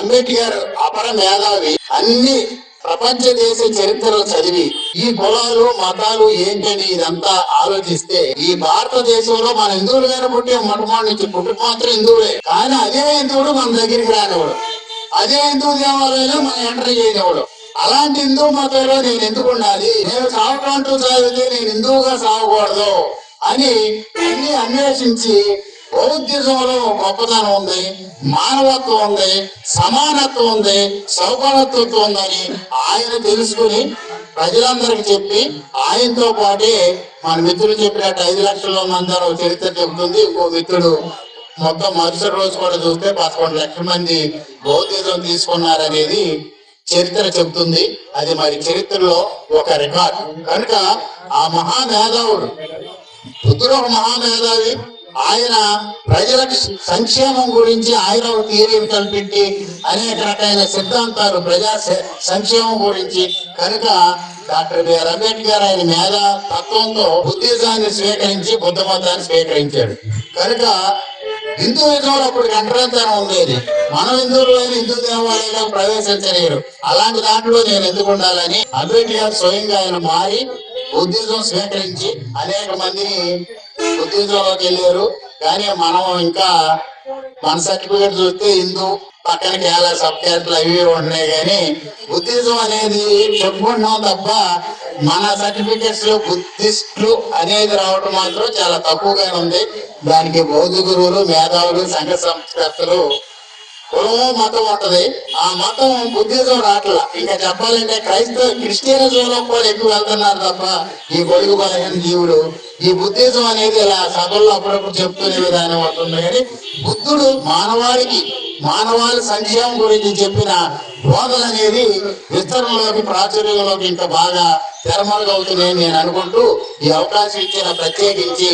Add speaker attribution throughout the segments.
Speaker 1: అంబేద్కర్ అపర మేధావి. అన్ని ప్రపంచ దేశ చరిత్రలు చదివి ఈ కులాలు మతాలు ఏంటని ఇదంతా ఆలోచిస్తే ఈ భారతదేశంలో మన హిందువులు గారు పుట్టే మొట్టమొదటి నుంచి పుట్టుక మాత్రం హిందువులే. కానీ అదే హిందువుడు మన దగ్గరికి రానివాడు అదే హిందూ దేవాలయంలో మనం ఎంటర్ చేయనివాడు అలాంటి హిందూ మతంలో నేను ఎందుకు ఉండాలి? నేను సాగుకుంటూ సాగితే నేను హిందువుగా సాగకూడదు అని అన్ని అన్వేషించి బౌద్ధిజంలో గొప్పతనం ఉంది మానవత్వం ఉంది సమానత్వం ఉంది సౌకర్యత్వం ఉందని ఆయన తెలుసుకుని ప్రజలందరికి చెప్పి ఆయనతో పాటే మన మిత్రులు చెప్పినట్టు ఐదు లక్షల మంది అని చరిత్ర చెబుతుంది. ఇంకో మిత్రుడు మొత్తం మరుసటి రోజు కూడా చూస్తే పదకొండు లక్షల మంది బౌద్ధిజం తీసుకున్నారనేది చరిత్ర చెబుతుంది. అది మరి చరిత్రలో ఒక రికార్డ్. కనుక ఆ మహామేధావుడు పుత్రుడు ఒక మహామేధావి ఆయన ప్రజలకు సంక్షేమం గురించి ఆయన ఒక కల్పించి అనేక రకాల సిద్ధాంతాలు ప్రజా సంక్షేమం గురించి. కనుక డాక్టర్ బిఆర్ అంబేద్కర్ ఆయన మేధా తత్వంతో బుద్ధిజాన్ని స్వీకరించి బుద్ధ మతాన్ని స్వీకరించాడు. కనుక హిందూయిజంలో అప్పుడు గంటరంతరం ఉండేది మన హిందువులు హిందూ దేవాలయంలో ప్రవేశించలేరు. అలాంటి దాంట్లో నేను ఎందుకు ఉండాలని అంబేద్కర్ స్వయంగా ఆయన మారి బుద్ధిజం స్వీకరించి అనేక మందిని బుద్ధిజంలోకి వెళ్ళారు. కానీ మనం ఇంకా మన సర్టిఫికేట్ చూస్తే హిందూ పక్కన కేరళ సబ్ క్యాస్ట్లు అవి ఉన్నాయి కానీ బుద్ధిజం అనేది చెప్పుకుంటున్నాం తప్ప మన సర్టిఫికేట్స్లో బుద్ధిస్టులు అనేది రావడం మాత్రం చాలా తక్కువగానే ఉంది. దానికి బౌద్ధ గురువులు మేధావులు సంఘ సంస్కర్తలు ఓ మతం ఉంటది. ఆ మతం బుద్ధిజం రాట్లా. ఇంకా చెప్పాలంటే క్రైస్తవ క్రిస్టియనిజంలో కూడా ఎక్కువ వెళ్తున్నారు తప్ప ఈ గొడుగు బలహీన జీవులు ఈ బుద్ధిజం అనేది ఇలా సభల్లో అప్పుడప్పుడు చెప్తునే విధానం ఉంటుంది. కానీ బుద్ధుడు మానవాళికి మానవాళి సంక్షేమం గురించి చెప్పిన బోధలు అనేది విస్తరణలోకి ప్రాచుర్యంలోకి ఇంకా బాగా తెరమరుగు అవుతున్నాయని నేను అనుకుంటూ ఈ అవకాశం ఇచ్చిన ప్రత్యేకించి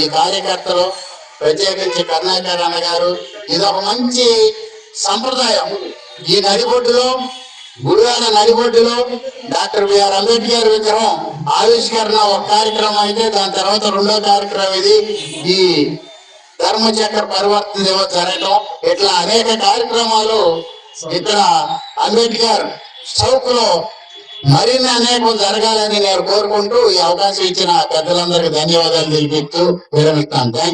Speaker 1: ఈ కార్యకర్తలు ప్రత్యేకించి కరుణాకర్ అన్న గారు ఇది ఒక మంచి సంప్రదాయం. ఈ నడిబొడ్డులో గురువాన నడిబొడ్డులో డాక్టర్ బిఆర్ అంబేద్కర్ విగ్రహం ఆవిష్కరణ ఒక కార్యక్రమం అయితే దాని తర్వాత రెండో కార్యక్రమం ఇది. ఈ ధర్మచక్ర పరివర్తన దివస్ జరగడం ఇట్లా అనేక కార్యక్రమాలు ఇక్కడ అంబేద్కర్ చౌక్లో మరిన్ని అనేకం జరగాలని నేను కోరుకుంటూ ఈ అవకాశం ఇచ్చిన పెద్దలందరికీ ధన్యవాదాలు తెలిపిస్తూ విరమిస్తాను.